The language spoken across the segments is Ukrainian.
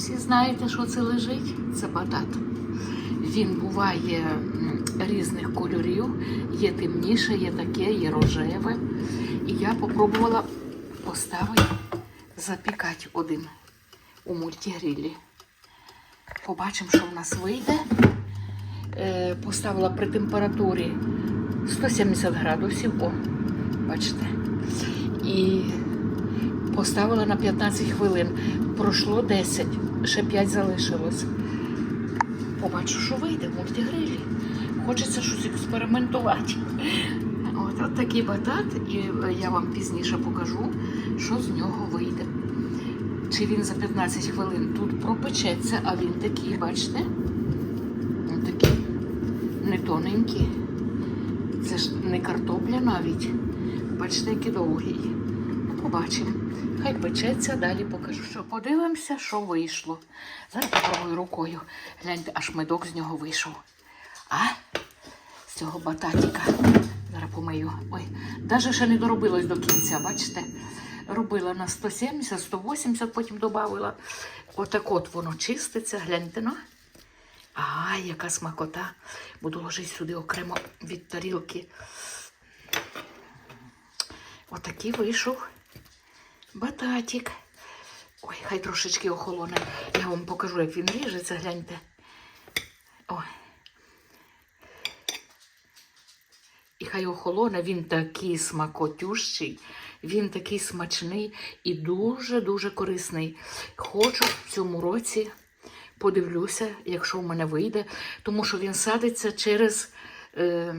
Всі знаєте, що це лежить? Це батат. Він буває різних кольорів. Є темніше, є таке, є рожеве. І я попробувала поставити запікати один у мультигрілі. Побачимо, що в нас вийде. Е, поставила при температурі 170 градусів. О, бачите. І поставила на 15 хвилин. Пройшло 10, ще 5 залишилось. Побачу, що вийде в мультигрилі. Хочеться щось експериментувати. От, от такий батат, і я вам пізніше покажу, що з нього вийде. Чи він за 15 хвилин тут пропечеться, а він такий, бачите? Він такий не тоненький. Це ж не картопля навіть. Бачите, який довгий. Побачимо. Хай печеться, далі покажу. Що подивимося, що вийшло. Зараз попробую рукою. Гляньте, аж медок з нього вийшов. А? З цього бататіка. Зараз помию. Ой, навіть ще не доробилось до кінця, бачите? Робила на 170, 180, потім додавала. Отак от воно чиститься, гляньте, ну. А, яка смакота. Буду ложити сюди окремо від тарілки. Отакий вийшов бататик. Ой, хай трошечки охолоне. Я вам покажу, як він ріжеться, гляньте. Ой. І хай охолоне, він такий смакотющий, він такий смачний і дуже-дуже корисний. Хочу в цьому році подивлюся, якщо в мене вийде, тому що він садиться через. Е,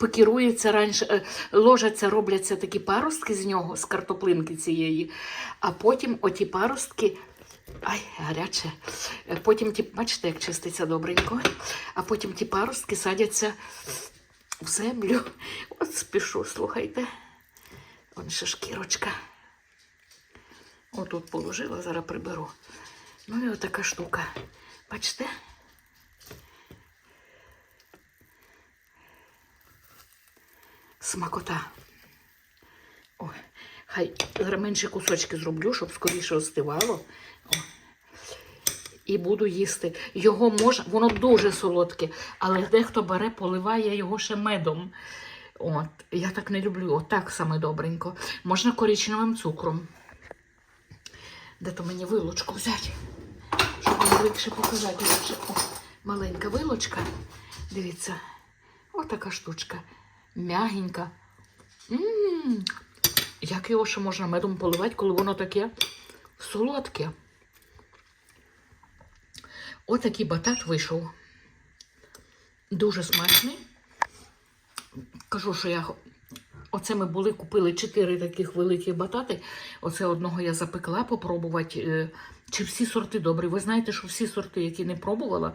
Пекірується раніше, е, ложаться, робляться такі паростки з нього, з картоплинки цієї, а потім оті паростки, ай, гаряче, Е, потім ті, бачите, як чиститься добренько, а потім ті паростки садяться в землю. От спішу, слухайте. Вон ще шкірочка. Отут положила, зараз приберу. Ну і отака штука. Бачите? Смакота. Ой, хай менші кусочки зроблю, щоб скоріше остивало. О. І буду їсти. Його можна, воно дуже солодке, але дехто бере, поливає його ще медом. От, я так не люблю. Отак саме добренько. Можна коричневим цукром. Де то мені вилочку взяти, щоб вам легше показати. О, маленька вилочка. Дивіться, отака штучка. Мягенька. М, Як його ще можна медом поливати, коли воно таке солодке? Отакий батат вийшов. Дуже смачний. Кажу, що я. Оце ми були, купили чотири таких великих батати. Оце одного я запекла попробувати. е, Чи всі сорти добрі. Ви знаєте, що всі сорти, які не пробувала,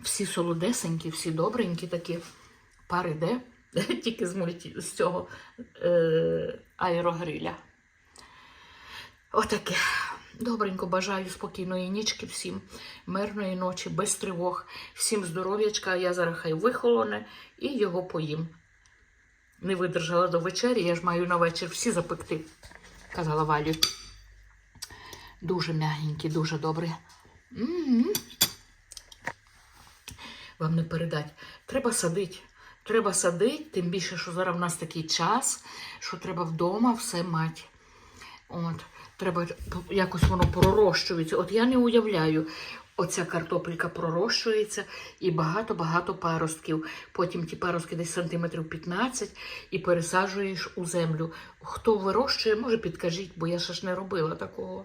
всі солодесенькі, всі добренькі такі. Пари де? Тільки з, мульті, з цього е, аерогриля. Отаке. Добренько бажаю спокійної нічки всім, мирної ночі, без тривог, всім здоров'ячка, я зараз хай вихолоне і його поїм. Не видержала до вечері, я ж маю на вечір всі запекти, казала Валю. Дуже м'ягенькі, дуже добре. М-м-м. Вам не передать. Треба садити. Треба садити, тим більше, що зараз в нас такий час, що треба вдома все мати. От, треба якось воно пророщується. От я не уявляю, оця картопелька пророщується і багато-багато паростків. Потім ті паростки десь сантиметрів 15 і пересаджуєш у землю. Хто вирощує, може підкажіть, бо я ще ж не робила такого.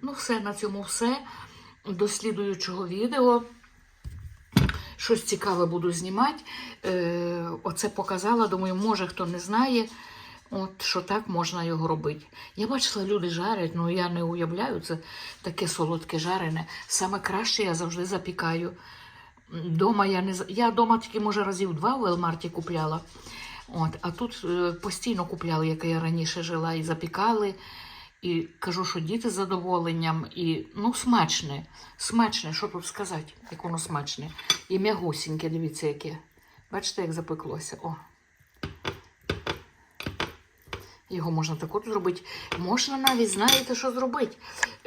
Ну, все, на цьому все. До слідуючого відео. Щось цікаве буду знімати. Е, оце показала. Думаю, може хто не знає, от що так можна його робити. Я бачила, люди жарять, але я не уявляю, це таке солодке жарене. Саме краще я завжди запікаю. Дома я не я дома тільки, може, разів два в Елмарті купляла. От, а тут е, постійно купляли, як я раніше жила, і запікали. І кажу, що діти з задоволенням, і ну, смачне. Смачне, що тут сказати, як воно смачне. І м'ягусіньке, дивіться, яке. Бачите, як запеклося. О. Його можна так от зробити. Можна навіть, знаєте, що зробити?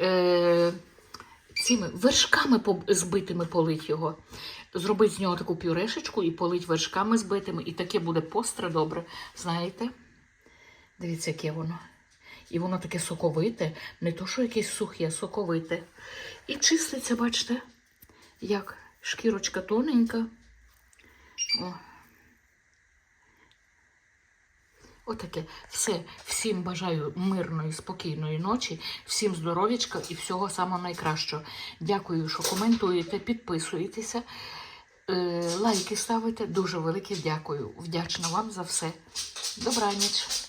Е, цими вершками збитими полить його. Зробити з нього таку пюрешечку і полить вершками збитими. І таке буде постре добре. Знаєте? Дивіться, яке воно. І воно таке соковите, не то, що якесь сухе, а соковите. І чиститься, бачите, як шкірочка тоненька. О. Отаке. Все. Всім бажаю мирної, спокійної ночі, всім здоров'ячка і всього самого найкращого. Дякую, що коментуєте, підписуєтеся, е, лайки ставите. Дуже велике дякую. Вдячна вам за все. Добраніч.